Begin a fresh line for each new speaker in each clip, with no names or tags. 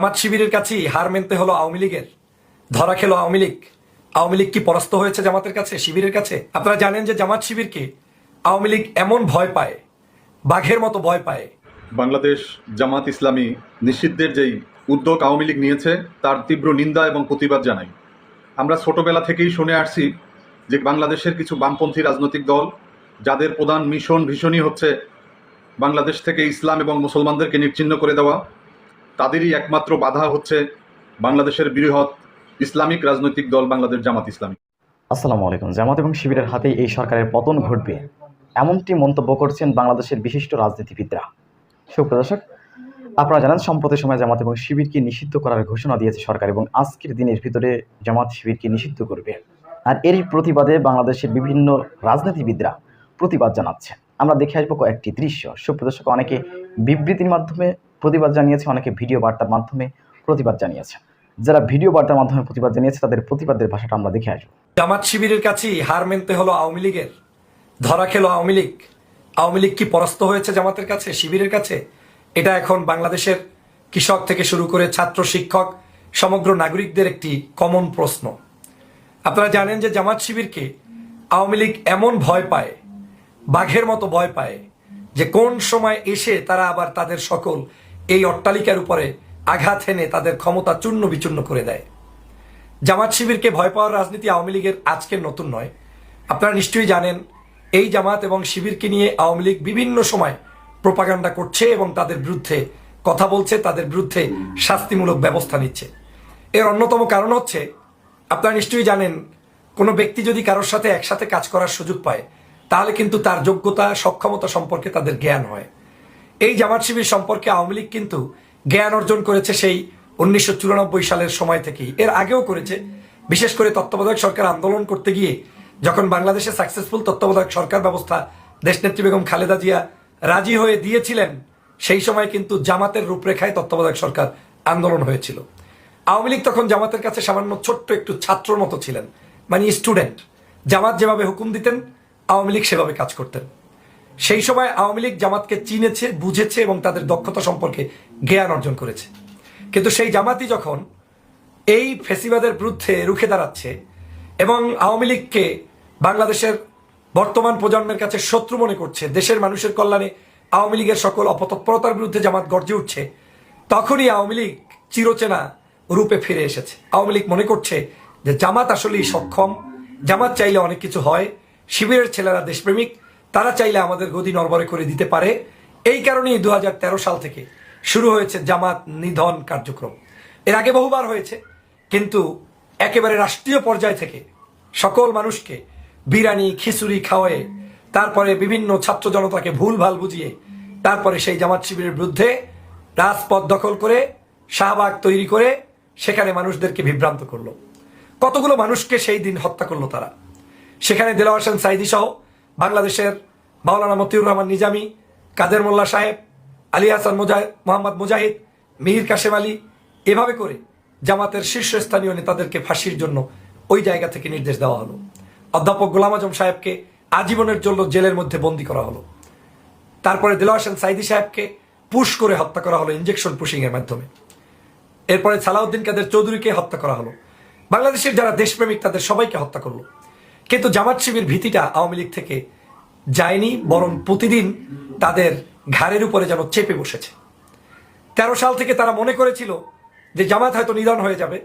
জামাত শিবিরের কাছেই হার মানতে হলো আওয়ামী লীগের। ধরা খেলো আওয়ামী লীগ। আওয়ামী লীগ কি পরাস্ত হয়েছে জামাতের কাছে, শিবিরের কাছে? আপনারা জানেন যে জামাত শিবিরকে আওয়ামী লীগ এমন ভয় পায়, বাঘের মতো ভয় পায়।
বাংলাদেশ জামাত ইসলামী নিষিদ্ধের যেই উদ্যোগ আওয়ামী লীগ নিয়েছে, তার তীব্র নিন্দা এবং প্রতিবাদ জানাই। আমরা ছোটবেলা থেকেই শুনে আসছি যে বাংলাদেশের কিছু বামপন্থী রাজনৈতিক দল, যাদের প্রধান মিশন ভীষণই হচ্ছে বাংলাদেশ থেকে ইসলাম এবং মুসলমানদেরকে নিশ্চিহ্ন করে দেওয়া তাদেরই একমাত্র বাধা হচ্ছে বাংলাদেশের বৃহৎ ইসলামিক রাজনৈতিক দল বাংলাদেশ জামাত ইসলামী।
আসসালামু আলাইকুম। জামাত এবং শিবিরের হাতেই এই সরকারের পতন ঘটবে। এমনটি মন্তব্য করছেন বাংলাদেশের বিশিষ্ট রাজনীতিবিদরা। সুপ্রদর্শক আপনারা জানেন, সম্প্রতি সময় জামাত এবং শিবিরকে নিষিদ্ধ করার ঘোষণা দিয়েছে সরকার এবং আজকের দিনের ভিতরে জামাত শিবিরকে নিষিদ্ধ করবে। আর এরই প্রতিবাদে বাংলাদেশের বিভিন্ন রাজনীতিবিদরা প্রতিবাদ জানাচ্ছেন। আমরা দেখে আসব কয়েকটি দৃশ্য। সুপ্রদর্শক অনেকে বিবৃতির মাধ্যমে প্রতিবাদ জানিয়েছে, অনেকে ভিডিও বার্তার মাধ্যমে প্রতিবাদ জানিয়েছে। যারা ভিডিও বার্তার মাধ্যমে প্রতিবাদ জানিয়েছে, তাদের প্রতিবাদের ভাষাটা আমরা দেখে আসব।
জামাত শিবিরের কাছেই হার মানতে হলো আওয়ামী লীগের। ধরা খেলো আওয়ামী লীগ। আওয়ামী লীগ কি পরাস্ত হয়েছে জামাতের কাছে, শিবিরের কাছে? এটা এখন বাংলাদেশের কৃষক থেকে শুরু করে ছাত্র শিক্ষক, সমগ্র নাগরিকদের একটি কমন প্রশ্ন। আপনারা জানেন যে জামাত শিবিরকে আওয়ামী লীগ এমন ভয় পায়, বাঘের মতো ভয় পায় যে কোন সময় এসে তারা আবার তাদের সকল এই অট্টালিকার উপরে আঘাত এনে তাদের ক্ষমতা চূর্ণ বিচূর্ণ করে দেয়। জামাত শিবিরকে ভয় পাওয়ার রাজনীতি আওয়ামী লীগের আজকের নতুন নয়। আপনারা নিশ্চয়ই জানেন, এই জামাত এবং শিবিরকে নিয়ে আওয়ামী লীগ বিভিন্ন সময় প্রোপাগান্ডা করছে এবং তাদের বিরুদ্ধে কথা বলছে, তাদের বিরুদ্ধে শাস্তিমূলক ব্যবস্থা নিচ্ছে। এর অন্যতম কারণ হচ্ছে, আপনারা নিশ্চয়ই জানেন, কোনো ব্যক্তি যদি কারোর সাথে একসাথে কাজ করার সুযোগ পায় তাহলে কিন্তু তার যোগ্যতা, সক্ষমতা সম্পর্কে তাদের জ্ঞান হয়। এই জামাত শিবির সম্পর্কে আওয়ামী লীগ কিন্তু জ্ঞান অর্জন করেছে সেই উনিশশো চুরানব্বই সালের সময় থেকেই। এর আগেও করেছে। বিশেষ করে তত্ত্বাবধায়ক সরকার আন্দোলন করতে গিয়ে যখন বাংলাদেশে সাকসেসফুল তত্ত্বাবধায়ক সরকার ব্যবস্থা দেশনেত্রী বেগম খালেদা জিয়া রাজি হয়ে দিয়েছিলেন, সেই সময় কিন্তু জামাতের রূপরেখায় তত্ত্বাবধায়ক সরকার আন্দোলন হয়েছিল। আওয়ামী লীগ তখন জামাতের কাছে সামান্য ছোট্ট একটু ছাত্রর মতো ছিলেন মানে স্টুডেন্ট জামাত যেভাবে হুকুম দিতেন আওয়ামী লীগ সেভাবে কাজ করতেন। সেই সময় আওয়ামী লীগ জামাতকে চিনেছে, বুঝেছে এবং তাদের দক্ষতা সম্পর্কে জ্ঞান অর্জন করেছে। কিন্তু সেই জামাতই যখন এই ফেসিবাদের বিরুদ্ধে রুখে দাঁড়াচ্ছে এবং আওয়ামী লীগকে বাংলাদেশের বর্তমান প্রজন্মের কাছে শত্রু মনে করছে, দেশের মানুষের কল্যাণে আওয়ামী লীগের সকল অপতৎপরতার বিরুদ্ধে জামাত গর্জে উঠছে, তখনই আওয়ামী লীগ চিরচেনা রূপে ফিরে এসেছে। আওয়ামী লীগ মনে করছে যে জামাত আসলেই সক্ষম, জামাত চাইলে অনেক কিছু হয় শিবিরের ছেলেরা দেশপ্রেমিক, তারা চাইলে আমাদের গদি নরবরে করে দিতে পারে। এই কারণেই দু হাজার তেরো সাল থেকে শুরু হয়েছে জামাত নিধন কার্যক্রম। এর আগে বহুবার হয়েছে, কিন্তু একেবারে রাষ্ট্রীয় পর্যায় থেকে সকল মানুষকে বিরানি খিচুড়ি খাওয়ায়ে, তারপরে বিভিন্ন ছাত্র জনতাকে ভুল ভালো বুঝিয়ে, তারপরে সেই জামাত শিবিরের বিরুদ্ধে রাজপথ দখল করে, শাহবাগ তৈরি করে, সেখানে মানুষদেরকে বিভ্রান্ত করল। কতগুলো মানুষকে সেই দিন হত্যা করল তারা? সেখানে দেলাওয়ার হোসেন সাইদি সহ বাংলাদেশের মাওলানা মতিউর রহমান নিজামি, কাদের মোল্লা সাহেব, আলী হাসান মুজাহিদ মোহাম্মদ মুজাহিদ, মিহির কাশেম আলী, এভাবে করে জামাতের শীর্ষস্থানীয় নেতাদেরকে ফাঁসির জন্য ওই জায়গা থেকে নির্দেশ দেওয়া হলো। অধ্যাপক গোলাম আজম সাহেবকে আজীবনের জন্য জেলের মধ্যে বন্দি করা হলো। তারপরে দেলোয়ার হোসেন সাইদি সাহেবকে পুশ করে হত্যা করা হলো ইঞ্জেকশন পুশিংয়ের মাধ্যমে। এরপরে সালাউদ্দিন কাদের চৌধুরীকে হত্যা করা হলো। বাংলাদেশের যারা দেশপ্রেমিক, তাদের সবাইকে হত্যা করল। কিন্তু জামাত শিবির ভীতিটা আওয়ামী লীগ থেকে যায়নি, বরং প্রতিদিন তাদের ঘাড়ের উপরে যেন চেপে বসেছে। তেরো সাল থেকে তারা মনে করেছিল যে জামাত হয়তো নিধন হয়ে যাবে।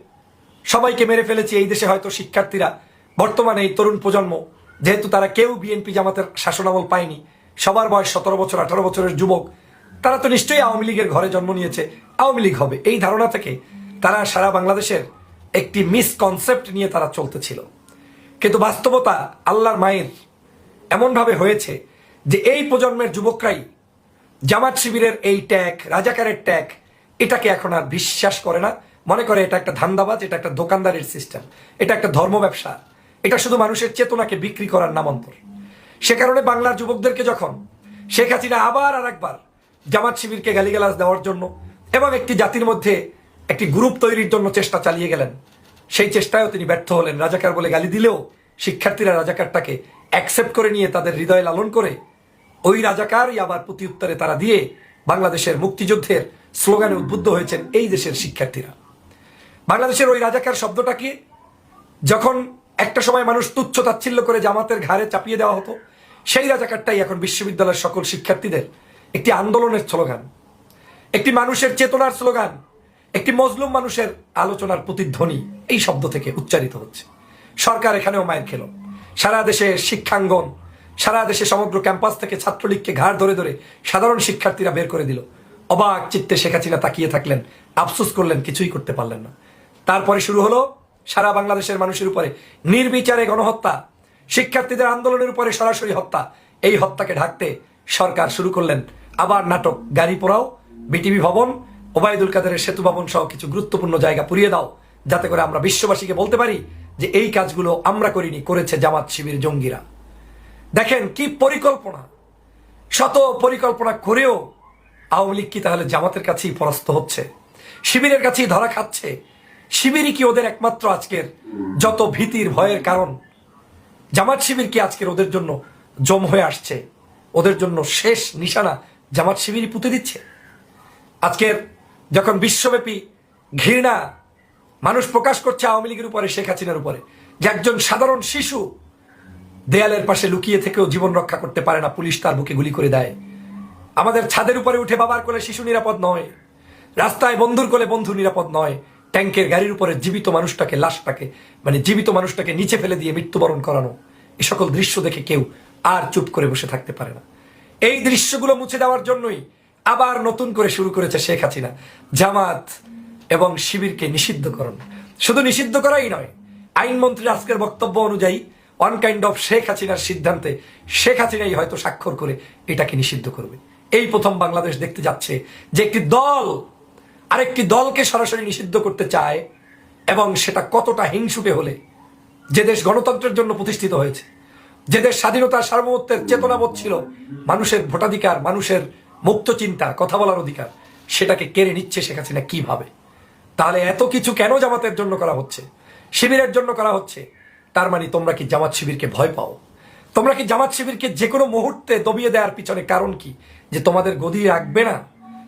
সবাইকে মেরে ফেলেছে এই দেশে হয়তো শিক্ষার্থীরা। বর্তমানে এই তরুণ প্রজন্ম, যেহেতু তারা কেউ বিএনপি জামাতের শাসনামল পায়নি, সবার বয়স সতেরো বছর, আঠারো বছরের যুবক, তারা তো নিশ্চয়ই আওয়ামী লীগের ঘরে জন্ম নিয়েছে, আওয়ামী লীগ হবে। এই ধারণা থেকে তারা সারা বাংলাদেশের একটি মিসকনসেপ্ট নিয়ে তারা চলতেছিল কিন্তু বাস্তবতা আল্লাহর মায়ের এমনভাবে হয়েছে যে এই প্রজন্মের যুবকরাই জামাত শিবিরের এই ট্যাগ, রাজাকারের ট্যাগ, এটাকে এখন আর বিশ্বাস করে না। মনে করে এটা একটা ধান্দাবাজ, এটা একটা দোকানদারের সিস্টেম এটা একটা ধর্ম ব্যবসা। এটা শুধু মানুষের চেতনাকে বিক্রি করার নামান্তর। সে কারণে বাংলার যুবকদেরকে যখন শেখ হাসিনা আবার আর একবার জামাত শিবিরকে গালিগালাজ দেওয়ার জন্য এবং একটি জাতির মধ্যে একটি গ্রুপ তৈরির জন্য চেষ্টা চালিয়ে গেলেন সেই চেষ্টায়ও তিনি ব্যর্থ হলেন। রাজাকার বলে গালি দিলেও শিক্ষার্থীরা রাজাকারটাকে অ্যাকসেপ্ট করে নিয়ে তাদের হৃদয় লালন করে ওই রাজাকারই আবার প্রতি উত্তরে তারা দিয়ে বাংলাদেশের মুক্তিযুদ্ধের স্লোগানে উদ্বুদ্ধ হয়েছেন এই দেশের শিক্ষার্থীরা। বাংলাদেশের ওই রাজাকার শব্দটাকে যখন একটা সময় মানুষ তুচ্ছ তাচ্ছিল্য করে জামাতের ঘাড়ে চাপিয়ে দেওয়া হতো, সেই রাজাকারটাই এখন বিশ্ববিদ্যালয়ের সকল শিক্ষার্থীদের একটি আন্দোলনের স্লোগান। একটি মানুষের চেতনার স্লোগান একটি মজলুম মানুষের আলোচনার প্রতিধ্বনি এই শব্দ থেকে উচ্চারিত হচ্ছে। সরকার এখানেও মায়ের খেল। সারা দেশে শিক্ষাঙ্গন, সারা দেশে সমগ্র ক্যাম্পাস থেকে ছাত্রলীগকে ঘাড় ধরে ধরে সাধারণ শিক্ষার্থীরা বের করে দিল। অবাক চিত্তে শেখ হাসিনা তাকিয়ে থাকলেন, আফসোস করলেন, কিছুই করতে পারলেন না। তারপরে শুরু হলো সারা বাংলাদেশের মানুষের উপরে নির্বিচারে গণহত্যা, শিক্ষার্থীদের আন্দোলনের উপরে সরাসরি হত্যা। এই হত্যাকে ঢাকতে সরকার শুরু করলেন আবার নাটক গাড়ি পোড়াও বিটিভি ভবন ওবায়দুল কাদেরের সেতু ভবন সহ কিছু গুরুত্বপূর্ণ জায়গা পুড়িয়ে দাও, যাতে করে আমরা বিশ্ববাসীকে বলতে পারি যে এই কাজগুলো আমরা করিনি, করেছে জামাত শিবির জঙ্গিরা। দেখেন কি পরিকল্পনা। শত পরিকল্পনা করেও আওয়ামী লীগ কি তাহলে জামাতের কাছেই পরাস্ত হচ্ছে? শিবিরের কাছেই ধরা খাচ্ছে? শিবিরই কি ওদের একমাত্র আজকের যত ভীতির ভয়ের কারণ? জামাত শিবির কি আজকের ওদের জন্য জম হয়ে আসছে? ওদের জন্য শেষ নিশানা জামাত শিবিরই পুঁতে দিচ্ছে? আজকের যখন বিশ্বব্যাপী ঘৃণা মানুষ প্রকাশ করছে আওয়ামী লীগের উপরে, শেখ হাসিনার উপরে, যে একজন সাধারণ শিশু দেয়ালের পাশে লুকিয়ে থেকেও জীবন রক্ষা করতে পারে না, পুলিশ তার বুকে গুলি করে দেয়। আমাদের ছাদের উপরে উঠে বাবার কোলে শিশু নিরাপদ নয়, রাস্তায় বন্ধুর কোলে বন্ধু নিরাপদ নয় ট্যাঙ্কের গাড়ির উপরে জীবিত মানুষটাকে, লাশটাকে মানে জীবিত মানুষটাকে নিচে ফেলে দিয়ে মৃত্যুবরণ করানো এই সকল দৃশ্য দেখে কেউ আর চুপ করে বসে থাকতে পারে না। এই দৃশ্যগুলো মুছে দেওয়ার জন্যই আবার নতুন করে শুরু করেছে শেখ হাসিনা। জামাত এবং শিবিরকে নিষিদ্ধকরণ। শুধু নিষিদ্ধ করাই নয়, আইনমন্ত্রীর আজকের বক্তব্য অনুযায়ী ওয়ান কাইন্ড অফ শেখ হাসিনার সিদ্ধান্তে শেখ হাসিনাই হয়তো স্বাক্ষর করে এটাকে নিষিদ্ধ করবে। এই প্রথম বাংলাদেশ দেখতে যাচ্ছে যে একটি দল আরেকটি দলকে সরাসরি নিষিদ্ধ করতে চায় এবং সেটা কতটা হিংসুটে হলে যে দেশ গণতন্ত্রের জন্য প্রতিষ্ঠিত হয়েছে, যে দেশ স্বাধীনতা সার্বভৌমত্বের চেতনাবোধ ছিল, মানুষের ভোটাধিকার, মানুষের মুক্ত চিন্তা কথা বলার অধিকার, সেটাকে কেড়ে নিচ্ছে শেখ হাসিনা কীভাবে? তাহলে এত কিছু কেন জামাতের জন্য করা হচ্ছে? শিবিরের জন্য করা হচ্ছে? তার মানে তোমরা কি জামাত শিবিরকে ভয় পাও? তোমরা কি জামাত শিবিরকে যে কোনো মুহূর্তে দবিয়ে দেওয়ার পিছনে কারণ কি? যে তোমাদের গদি রাখবে না?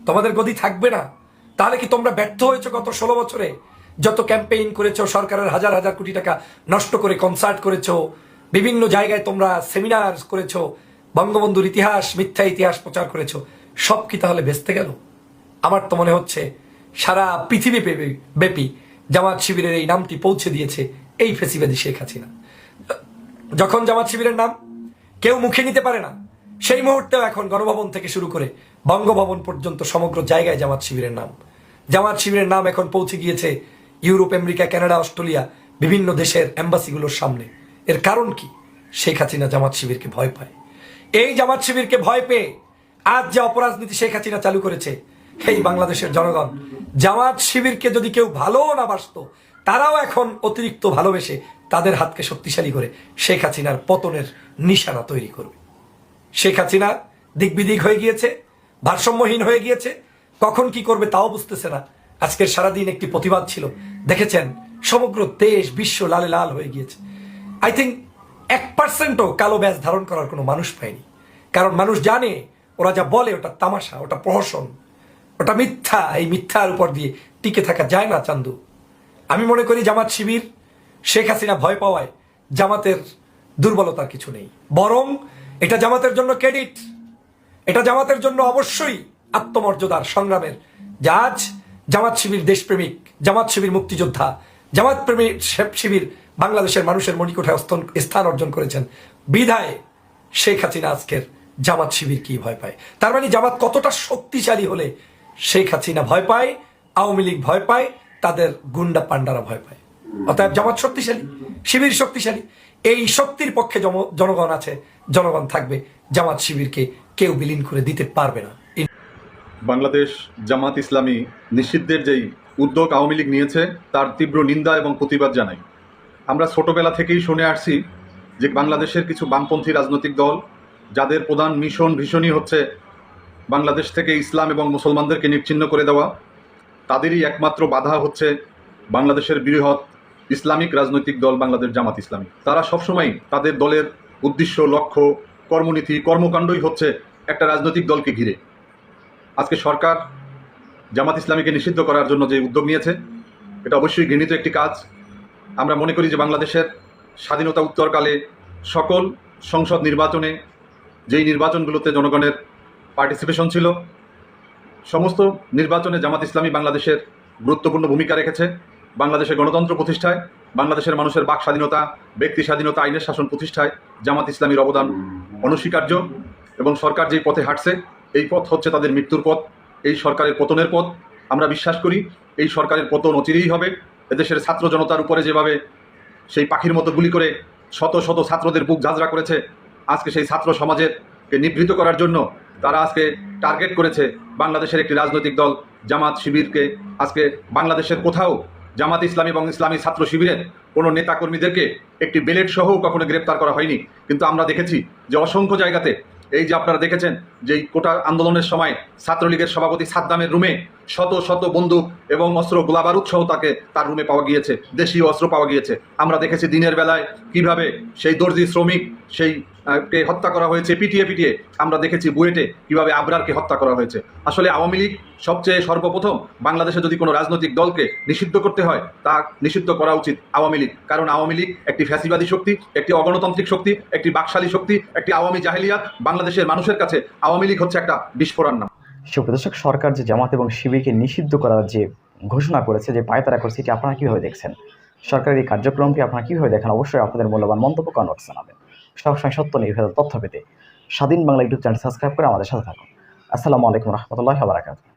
তোমাদের গদি থাকবে না? তাহলে কি তোমরা ব্যর্থ হয়েছো গত ষোলো বছরে? যত ক্যাম্পেইন করেছ, সরকারের হাজার হাজার কোটি টাকা নষ্ট করে কনসার্ট করেছ, বিভিন্ন জায়গায় তোমরা সেমিনার করেছ, বঙ্গবন্ধুর ইতিহাস, মিথ্যা ইতিহাস প্রচার করেছ সব কি তাহলে ভেস্তে গেল? আমার তো মনে হচ্ছে সারা পৃথিবী ব্যাপী- জামাত শিবিরের এই নামটি পৌঁছে দিয়েছে এই ফেসিবাদী শেখ হাসিনা। যখন জামাত শিবিরের নাম কেউ মুখে নিতে পারে না, সেই মুহূর্তেও এখন গণভবন থেকে শুরু করে বঙ্গভবন পর্যন্ত সমগ্র জায়গায় জামাত শিবিরের নাম। জামাত শিবিরের নাম এখন পৌঁছে গিয়েছে ইউরোপ, আমেরিকা, কানাডা, অস্ট্রেলিয়া, বিভিন্ন দেশের এম্বাসিগুলোর সামনে। এর কারণ কি? শেখ হাসিনা জামাত শিবিরকে ভয় পায়। এই জামাত শিবিরকে ভয় পেয়ে আজ যে অপরাজনীতি শেখ হাসিনা চালু করেছে এই বাংলাদেশের জনগণ, জামাত শিবিরকে যদি কেউ ভালো না বাসত, তারাও এখন অতিরিক্ত ভালোবেসে তাদের হাতকে শক্তিশালী করে শেখ হাসিনার পতনের নিশানা তৈরি করবে। শেখ হাসিনা দিকবিদিক হয়ে গিয়েছে, ভারসাম্যহীন হয়ে গিয়েছে, কখন কি করবে তাও বুঝতেছে না। আজকের সারাদিন একটি প্রতিবাদ ছিল, দেখেছেন, সমগ্র দেশ বিশ্ব লালে লাল হয়ে গিয়েছে। আই থিঙ্ক এক পার্সেন্টও কালো ব্যাজ ধারণ করার কোনো মানুষ পায়নি। কারণ মানুষ জানে ওরা যা বলে ওটা তামাশা, ওটা প্রহসন, ওটা মিথ্যা। এই মিথ্যার উপর দিয়ে টিকে থাকা যায় না চান্দু। আমি মনে করি জামাত শিবির শেখ হাসিনা ভয় পাওয়ায় জামাতের দুর্বলতার কিছু নেই। বরং এটা জামাতের জন্য ক্রেডিট। এটা জামাতের জন্য অবশ্যই আত্মমর্যাদার সংগ্রামের। আজ জামাত শিবির দেশপ্রেমিক, জামাত শিবির মুক্তিযোদ্ধা, জামাত প্রেমী শিবির বাংলাদেশের মানুষের মণিকোঠায় স্থান অর্জন করেছেন। বিধায় শেখ হাসিনা আজকের জামাত শিবির কি ভয় পায়? তার মানে জামাত কতটা শক্তিশালী হলে শেখ হাসিনা ভয় পায়, আওয়ামী লীগ ভয় পায়, তাদের গুন্ডা পান্ডারা ভয় পায়? অতএব জামাত শক্তিশালী, শিবির শক্তিশালী। এই শক্তির পক্ষে জনগণ আছে, জনগণ থাকবে। জামাত শিবিরকে কেউ বিলীন করে দিতে পারবে না।
বাংলাদেশ জামাত ইসলামী নিষিদ্ধের যেই উদ্যোগ আওয়ামী লীগ নিয়েছে, তার তীব্র নিন্দা এবং প্রতিবাদ জানাই। আমরা ছোটবেলা থেকেই শুনে আসছি যে বাংলাদেশের কিছু বামপন্থী রাজনৈতিক দল যাদের প্রধান মিশন ভীষণই হচ্ছে বাংলাদেশ থেকে ইসলাম এবং মুসলমানদেরকে নিচ্ছিন্ন করে দেওয়া, তাদেরই একমাত্র বাধা হচ্ছে বাংলাদেশের বৃহৎ ইসলামিক রাজনৈতিক দল বাংলাদেশ জামাত ইসলামী। তারা সবসময় তাদের দলের উদ্দেশ্য, লক্ষ্য, কর্মনীতি, কর্মকাণ্ডই হচ্ছে একটা রাজনৈতিক দলকে ঘিরে। আজকে সরকার জামাত ইসলামীকে নিষিদ্ধ করার জন্য যে উদ্যোগ নিয়েছে, এটা অবশ্যই ঘৃণিত একটি কাজ। আমরা মনে করি যে বাংলাদেশের স্বাধীনতা উত্তরকালে সকল সংসদ নির্বাচনে যেই নির্বাচনগুলোতে জনগণের পার্টিসিপেশন ছিল, সমস্ত নির্বাচনে জামাত ইসলামী বাংলাদেশের গুরুত্বপূর্ণ ভূমিকা রেখেছে। বাংলাদেশের গণতন্ত্র প্রতিষ্ঠায়, বাংলাদেশের মানুষের বাক স্বাধীনতা, ব্যক্তি স্বাধীনতা আইনের শাসন প্রতিষ্ঠায় জামাত ইসলামীর অবদান অনস্বীকার্য এবং সরকার যেই পথে হাঁটছে, এই পথ হচ্ছে তাদের মৃত্যুর পথ। এই সরকারের পতনের পথ। আমরা বিশ্বাস করি, এই সরকারের পতন অচিরেই হবে। এদেশের ছাত্র জনতার উপরে যেভাবে সেই পাখির মতো গুলি করে শত শত ছাত্রদের বুক ঝাঁঝরা করেছে আজকে সেই ছাত্র সমাজের কে নিবৃত করার জন্য তারা আজকে টার্গেট করেছে বাংলাদেশের একটি রাজনৈতিক দল, জামাত শিবিরকে। আজকে বাংলাদেশের কোথাও জামাত ইসলামী এবং ইসলামী ছাত্র শিবিরের কোনো নেতাকর্মীদেরকে একটি বেলেট সহ কখনো গ্রেপ্তার করা হয়নি। কিন্তু আমরা দেখেছি যে অসংখ্য জায়গাতে, এই যে আপনারা দেখেছেন যে কোটা আন্দোলনের সময় ছাত্রলীগের সভাপতি সাদ্দামের রুমে শত শত বন্দুক এবং অস্ত্র গোলাবারুদ সহ তাকে তার রুমে পাওয়া গিয়েছে, দেশীয় অস্ত্র পাওয়া গিয়েছে। আমরা দেখেছি দিনের বেলায় কীভাবে সেই দর্জি শ্রমিক, সেই কে হত্যা করা হয়েছে, পিটিয়ে পিটিয়ে আমরা দেখেছি বুয়েটে কীভাবে আবরারকে হত্যা করা হয়েছে। আসলে আওয়ামী লীগ সবচেয়ে সর্বপ্রথম বাংলাদেশে যদি কোনো রাজনৈতিক দলকে নিষিদ্ধ করতে হয়, তা নিষিদ্ধ করা উচিত আওয়ামী লীগ। কারণ আওয়ামী লীগ একটি ফ্যাসিবাদী শক্তি, একটি অগণতান্ত্রিক শক্তি, একটি বাকশালী শক্তি, একটি আওয়ামী জাহেলিয়াত। বাংলাদেশের মানুষের কাছে আওয়ামী লীগ হচ্ছে একটা বিস্ফোরণ নাম।
সুপ্রদর্শক সরকার যে জামাত এবং শিবিরকে নিষিদ্ধ করার যে ঘোষণা করেছে, যে পায়তারা করছে, এটি আপনারা কীভাবে দেখছেন? সরকারের এই কার্যক্রমটি আপনারা কীভাবে দেখেন? অবশ্যই আপনাদের মূল্যবান মন্তব্য কনভার্ট জানাবেন। সবসময় সত্য নির্ভেজাল তথ্য পেতে স্বাধীন বাংলা ইউটিউব চ্যানেল সাবস্ক্রাইব করে আমাদের সাথে থাকুন। আসসালামু আলাইকুম রহমতুল্লাহ বারাকাত